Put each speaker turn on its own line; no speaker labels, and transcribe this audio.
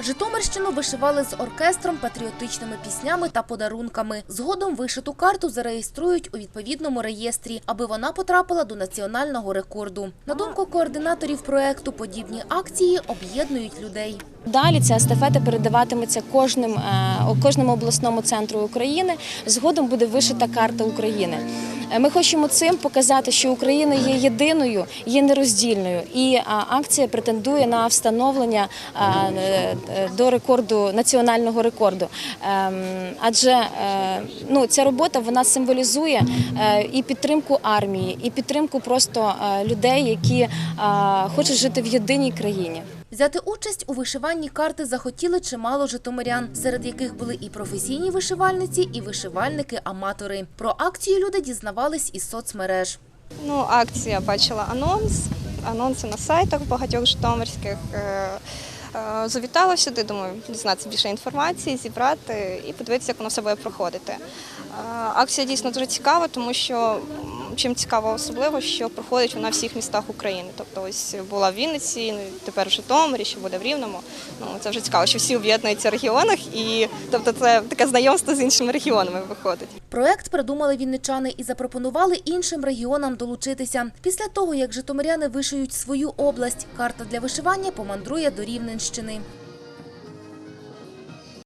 Житомирщину вишивали з оркестром, патріотичними піснями та подарунками. Згодом вишиту карту зареєструють у відповідному реєстрі, аби вона потрапила до національного рекорду. На думку координаторів проекту, подібні акції об'єднують людей.
Далі ця естафета передаватиметься кожним, е, кожному обласному центру України. Згодом буде вишита карта України. Е, Ми хочемо цим показати, що Україна є єдиною, є нероздільною, і акція претендує на встановлення е, до рекорду національного рекорду. Ем, Адже е, ну, ця робота вона символізує е, і підтримку армії, і підтримку просто е, людей, які е, хочуть жити в єдиній країні.
Взяти участь у вишиванні карти захотіли чимало житомирян, серед яких були і професійні вишивальниці, і вишивальники-аматори. Про акцію люди дізнавались із соцмереж.
Ну, акція бачила анонс, анонси на сайтах багатьох житомирських. Е, Завітала сюди, думаю, дізнатися більше інформації, зібрати і подивитися, як воно все буде проходити. Е, Акція дійсно дуже цікава, тому що чим цікаво особливо, що проходить вона в всіх містах України. Тобто ось була в Вінниці, ну, тепер в Житомирі, що буде в Рівному. Ну це вже цікаво, що всі об'єднуються в регіонах, і тобто це таке знайомство з іншими регіонами виходить.
Проект придумали вінничани і запропонували іншим регіонам долучитися. Після того, як житомиряни вишиють свою область, карта для вишивання помандрує до Рівненщини.